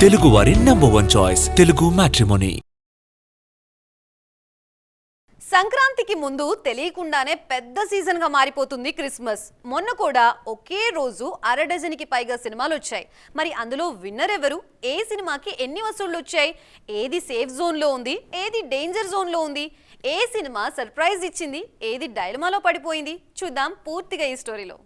తెలుగువారి number one choice Telugu matrimony సంక్రాంతికి ముందు తెలియకుండానే పెద్ద సీజన్గా మారిపోతుంది క్రిస్మస్. మొన్న కూడా ఒకే రోజు అర డజన్కి పైగా సినిమాలు వచ్చాయి. మరి అందులో విన్నర్ ఎవరు? ఏ సినిమాకి ఎన్ని వసూళ్ళు వచ్చాయి? ఏది సేఫ్ జోన్లో ఉంది? ఏది డేంజర్ జోన్లో ఉంది? ఏ సినిమా సర్ప్రైజ్ ఇచ్చింది? ఏది డైలమాలో పడిపోయింది? చూద్దాం పూర్తిగా ఈ స్టోరీలో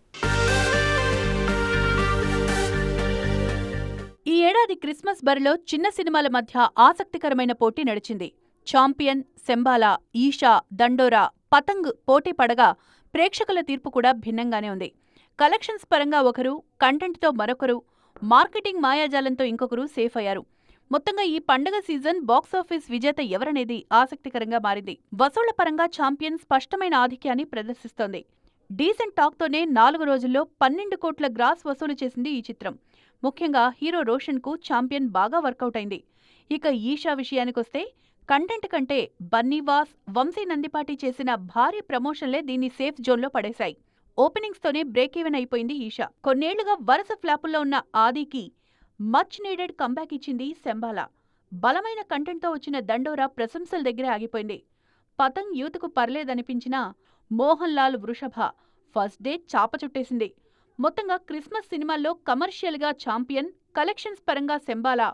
ఏడాది క్రిస్మస్ బరిలో చిన్న సినిమాల మధ్య ఆసక్తికరమైన పోటీ నడిచింది. చాంపియన్ శంబాలా ఈషా దండోరా పతంగ్ పోటీ పడగా ప్రేక్షకుల తీర్పు కూడా భిన్నంగానే ఉంది. కలెక్షన్స్ పరంగా ఒకరు కంటెంట్తో మరొకరు మార్కెటింగ్ మాయాజాలంతో ఇంకొకరు సేఫ్ అయ్యారు. మొత్తంగా ఈ పండగ సీజన్ బాక్సాఫీస్ విజేత ఎవరనేది ఆసక్తికరంగా మారింది. వసూళ్ళ పరంగా ఛాంపియన్ స్పష్టమైన ఆధిక్యాన్ని ప్రదర్శిస్తోంది. డీసెంట్ టాక్తోనే నాలుగు రోజుల్లో పన్నెండు కోట్ల గ్రాస్ వసూలు చేసింది ఈ చిత్రం. ముఖ్యంగా హీరో రోషన్కు ఛాంపియన్ బాగా వర్కౌట్ అయింది. ఇక ఈషా విషయానికొస్తే కంటెంట్ కంటే బన్నీవాస్ వంశీ నందిపాటి చేసిన భారీ ప్రమోషన్లే దీన్ని సేఫ్ జోన్లో పడేశాయి. ఓపెనింగ్స్తోనే బ్రేక్ ఈవెన్ అయిపోయింది ఈషా. కొన్నేళ్ళుగా వరుస ఫ్లాపుల్లో ఉన్న ఆదికి మచ్ నీడెడ్ కంబ్యాక్ ఇచ్చింది శంబాలా. బలమైన కంటెంట్తో వచ్చిన దండోరా ప్రశంసల దగ్గరే ఆగిపోయింది. పతంగ్ యూత్కు పర్లేదనిపించినా మోహన్ లాల్ వృషభ ఫస్ట్ డే చాప చుట్టేసింది. మొత్తంగా క్రిస్మస్ సినిమాల్లో కమర్షియల్గా ఛాంపియన్ కలెక్షన్స్ పరంగా సెంబాలా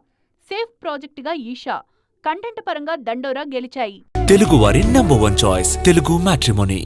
సేఫ్ ప్రాజెక్టుగా ఈషా కంటెంట్ పరంగా దండోరా గెలిచాయి. తెలుగువారి number one choice Telugu matrimony.